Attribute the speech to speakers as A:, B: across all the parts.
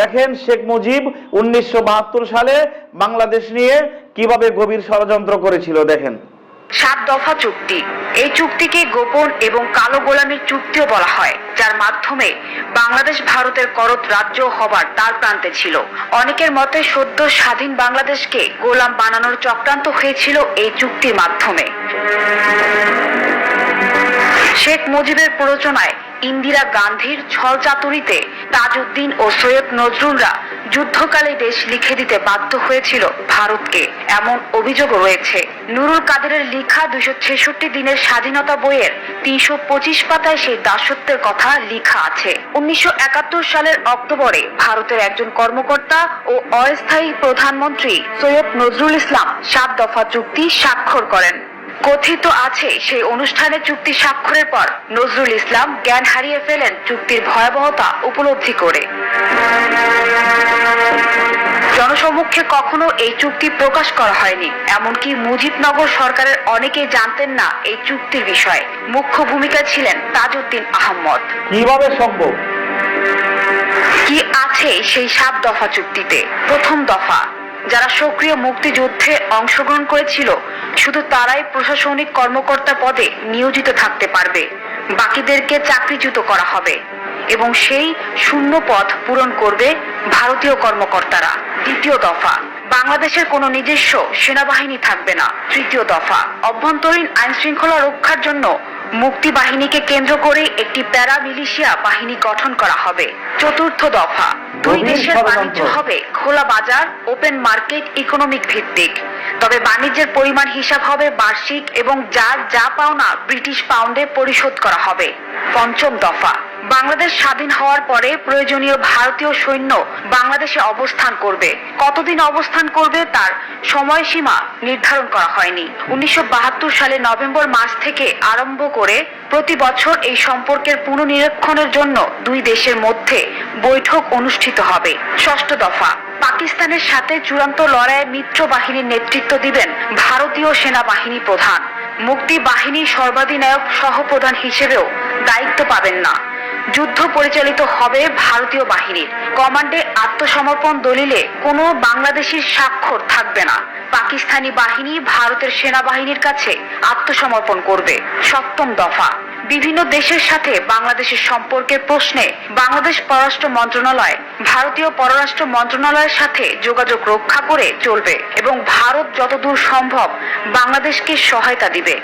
A: দেখেন শেখ মুজিব উনিশশো সালে বাংলাদেশ নিয়ে কীভাবে গভীর ষড়যন্ত্র করেছিল, দেখেন।
B: সাত দফা চুক্তি। এই চুক্তিকে গোপন এবং কালো গোলামীর চুক্তিও বলা হয়, যার মাধ্যমে বাংলাদেশ ভারতের করত রাজ্য হবার তার প্রান্তে ছিল। অনেকের মতে সদ্য স্বাধীন বাংলাদেশকে গোলাম বানানোর চক্রান্ত হয়েছিল এই চুক্তির মাধ্যমে। শেখ মুজিবের প্ররোচনায় ইন্দিরা গান্ধীর ছলচাতুরিতে তাজউদ্দিন ও সৈয়দ নজরুলরা যুদ্ধকালে দেশ লিখে দিতে বাধ্য হয়েছিল ভারতকে। এমন অভিযোগ রয়েছে। নুরুল কাদেরের লিখা দুশো ছেষট্টি দিনের স্বাধীনতা বইয়ের তিনশো পঁচিশ পাতায় সেই দাসত্বের কথা লিখা আছে। উনিশশো একাত্তর সালের অক্টোবরে ভারতের একজন কর্মকর্তা ও অস্থায়ী প্রধানমন্ত্রী সৈয়দ নজরুল ইসলাম সাত দফা চুক্তি স্বাক্ষর করেন। কথিত আছে সেই অনুষ্ঠানে চুক্তি স্বাক্ষরের পর নজরুল ইসলাম জ্ঞান হারিয়ে ফেলেন চুক্তির ভয়াবহতা উপলব্ধি করে। জনসমক্ষে কখনো এই চুক্তি প্রকাশ করা হয়নি এমনকি মুজিবনগর সরকারের অনেকেই জানতেন না এই চুক্তির বিষয়ে। মুখ্য ভূমিকা ছিলেন তাজউদ্দিন আহমদ।
A: কীভাবে সম্ভব?
B: কি আছে সেই সাত দফা চুক্তিতে? প্রথম দফা। যারা সক্রিয় মুক্তিযুদ্ধে অংশগ্রহণ করেছিল, শুধু তারাই প্রশাসনিক কর্মকর্তা পদে নিয়োজিত থাকতে পারবে। বাকিদেরকে চাকরিচ্যুত করা হবে এবং সেই শূন্য পথ পূরণ করবে ভারতীয় কর্মকর্তারা। দ্বিতীয় দফা। বাংলাদেশের কোনো নিজস্ব সেনাবাহিনী থাকবে না। তৃতীয় দফা। অভ্যন্তরীণ আইন শৃঙ্খলা রক্ষার জন্য মুক্তি বাহিনীকে কেন্দ্র করে একটি প্যারা মিলিশিয়া বাহিনী গঠন করা হবে। চতুর্থ দফা। দুই দেশের। বাণিজ্য হবে। খোলা বাজার ওপেন মার্কেট ইকোনমিক ভিত্তিক। তবে বাণিজ্যের পরিমাণ হিসাব হবে বার্ষিক এবং যার যা পাওনা ব্রিটিশ পাউন্ডে পরিশোধ করা হবে। পঞ্চম দফা। বাংলাদেশ স্বাধীন হওয়ার পরে প্রয়োজনীয় ভারতীয় সৈন্য বাংলাদেশে অবস্থান করবে। কতদিন অবস্থান করবে তার সময়সীমা নির্ধারণ করা হয়নি। উনিশশো বাহাত্তর সালে নভেম্বর মাস থেকে আরম্ভ করে প্রতি বছর এই সম্পর্কের পুনর্নিরীক্ষণের জন্য দুই দেশের মধ্যে বৈঠক অনুষ্ঠিত হবে। ষষ্ঠ দফা। পাকিস্তানের সাথে চূড়ান্ত লড়াইয়ে মিত্র বাহিনীর নেতৃত্ব দিবেন ভারতীয় সেনাবাহিনী প্রধান। মুক্তি বাহিনী সর্বাধিনায়ক সহপ্রধান হিসেবেও দায়িত্ব পাবেন না। যুদ্ধ পরিচালিত হবে ভারতীয় বাহিনীর। কমান্ডে আত্মসমর্পণ দলিলে কোনো বাংলাদেশির স্বাক্ষর থাকবে না। পাকিস্তানি বাহিনী ভারতের সেনাবাহিনীর কাছে আত্মসমর্পণ করবে। সপ্তম দফা। বিভিন্ন দেশের সাথে বাংলাদেশের সম্পর্কের প্রশ্নে বাংলাদেশ পররাষ্ট্র মন্ত্রণালয়, ভারতীয় পররাষ্ট্র মন্ত্রণালয়ের সাথে যোগাযোগ রক্ষা করে চলবে এবং ভারত যতদূর সম্ভব বাংলাদেশকে সহায়তা দিবে।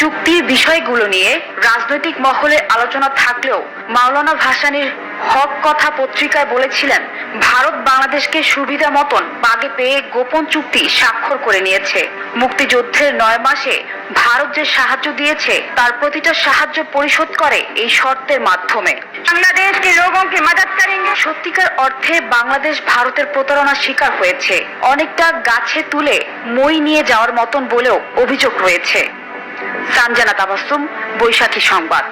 B: চুক্তির বিষয়গুলো নিয়ে রাজনৈতিক মহলে আলোচনা থাকলেও মাওলানা ভাসানির হক কথা পত্রিকায় বলেছিলেন, ভারত বাংলাদেশকে সুবিধা মতন বাগে পেয়ে গোপন চুক্তি স্বাক্ষর করে নিয়েছে। মুক্তিযুদ্ধের নয় মাসে ভারত যে সাহায্য দিয়েছে তার প্রতিটা সাহায্য পরিশোধ করে এই শর্তের মাধ্যমে বাংলাদেশ কে লোগোं की मदद करेंगे সত্যিকার অর্থে বাংলাদেশ ভারতের প্রতারণার শিকার হয়েছে অনেকটা গাছে তুলে মই নিয়ে যাওয়ার মতন বলেও অভিযোগ রয়েছে সানজানা তাবাসুম বৈশাখী সংবাদ